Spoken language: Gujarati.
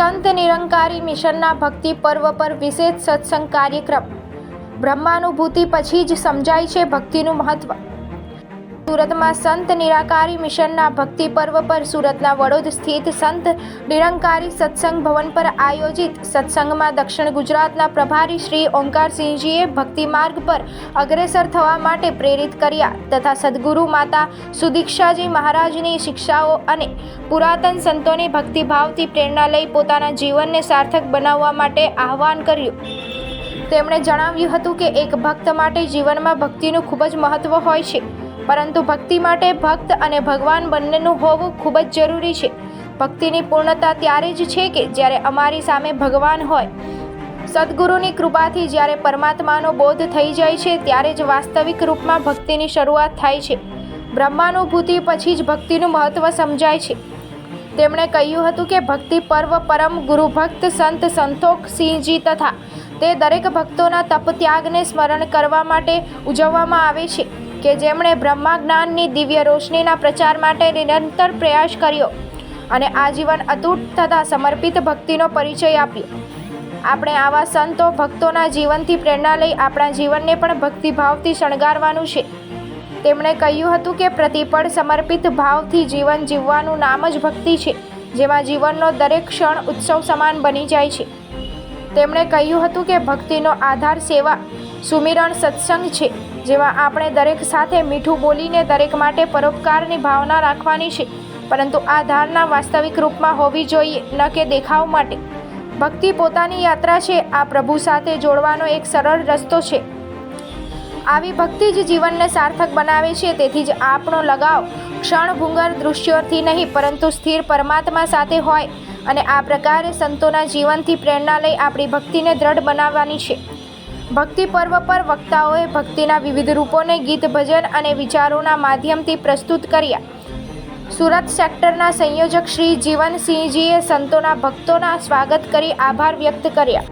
સંત નિરંકારી મિશનના ભક્તિ પર્વ પર વિશેષ સત્સંગ કાર્યક્રમ. બ્રહ્માનુભૂતિ પછી જ સમજાય છે ભક્તિનું મહત્વ. સુરતમાં સંત નિરાકારી મિશનના ભક્તિ પર્વ પર સુરતના વડોદ સ્થિત સંત નિરંકારી સત્સંગ ભવન પર આયોજિત સત્સંગમાં દક્ષિણ ગુજરાતના પ્રભારી શ્રી ઓંકારસિંહજીએ ભક્તિ માર્ગ પર અગ્રેસર થવા માટે પ્રેરિત કર્યા તથા સદગુરુ માતા સુદીક્ષાજી મહારાજની શિક્ષાઓ અને પુરાતન સંતોની ભક્તિભાવથી પ્રેરણા લઈ પોતાના જીવનને સાર્થક બનાવવા માટે આહ્વાન કર્યું. તેમણે જણાવ્યું હતું કે એક ભક્ત માટે જીવનમાં ભક્તિનું ખૂબ જ મહત્વ હોય છે. પરંતુ ભક્તિ માટે ભક્ત અને ભગવાન બંનેનું હોવું ખૂબ જ જરૂરી છે. ભક્તિની પૂર્ણતા ત્યારે જ છે કે જ્યારે અમારી સામે ભગવાન હોય. સદગુરુની કૃપાથી જ્યારે પરમાત્માનો બોધ થઈ જાય છે ત્યારે જ વાસ્તવિક રૂપમાં ભક્તિની શરૂઆત થાય છે. બ્રહ્માનુભૂતિ પછી જ ભક્તિનું મહત્વ સમજાય છે. તેમણે કહ્યું હતું કે ભક્તિ પર્વ પરમ ગુરુ ભક્ત, સંત, સંતોખ, સિંહજી તથા તે દરેક ભક્તોના તપ ત્યાગને સ્મરણ કરવા માટે ઉજવવામાં આવે છે. કે જેમણે બ્રહ્મા જ્ઞાનની દિવ્ય રોશનીના પ્રચાર માટે નિરંતર પ્રયાસ કર્યો અને આજીવન અતૂટ તથા સમર્પિત ભક્તિનો પરિચય આપ્યો. આપણે આવા સંતો ભક્તોના જીવનથી પ્રેરણા લઈ આપણા જીવનને પણ ભક્તિભાવથી શણગારવાનું છે. તેમણે કહ્યું હતું કે પ્રતિપળ સમર્પિત ભાવથી જીવન જીવવાનું નામ જ ભક્તિ છે, જેમાં જીવનનો દરેક ક્ષણ ઉત્સવ સમાન બની જાય છે. તેમણે કહ્યું હતું કે ભક્તિનો આધાર સેવા સુમિરણ સત્સંગ છે, જેમાં આપણે દરેક સાથે મીઠું બોલીને દરેક માટે પરોપકારની ભાવના રાખવાની છે. પરંતુ આ ધારણા વાસ્તવિક રૂપમાં હોવી જોઈએ, ન કે દેખાવ માટે. ભક્તિ પોતાની યાત્રા છે, આ પ્રભુ સાથે જોડવાનો એક સરળ રસ્તો છે. આવી ભક્તિ જ જીવનને સાર્થક બનાવે છે, તેથી જ આપણો લગાવ ક્ષણભૂંગર દૃશ્યોથી નહીં, પરંતુ સ્થિર પરમાત્મા સાથે હોય. અને આ પ્રકારે સંતોના જીવનથી પ્રેરણા લઈ આપણી ભક્તિને દ્રઢ બનાવવાની છે. ભક્તિ પર્વ પર વક્તાઓએ ભક્તિના વિવિધ રૂપોને ગીત ભજન અને વિચારોના માધ્યમથી પ્રસ્તુત કર્યા. સુરત સેક્ટરના સંયોજક શ્રી જીવનસિંહજીએ સંતોના ભક્તોના સ્વાગત કરી આભાર વ્યક્ત કર્યા.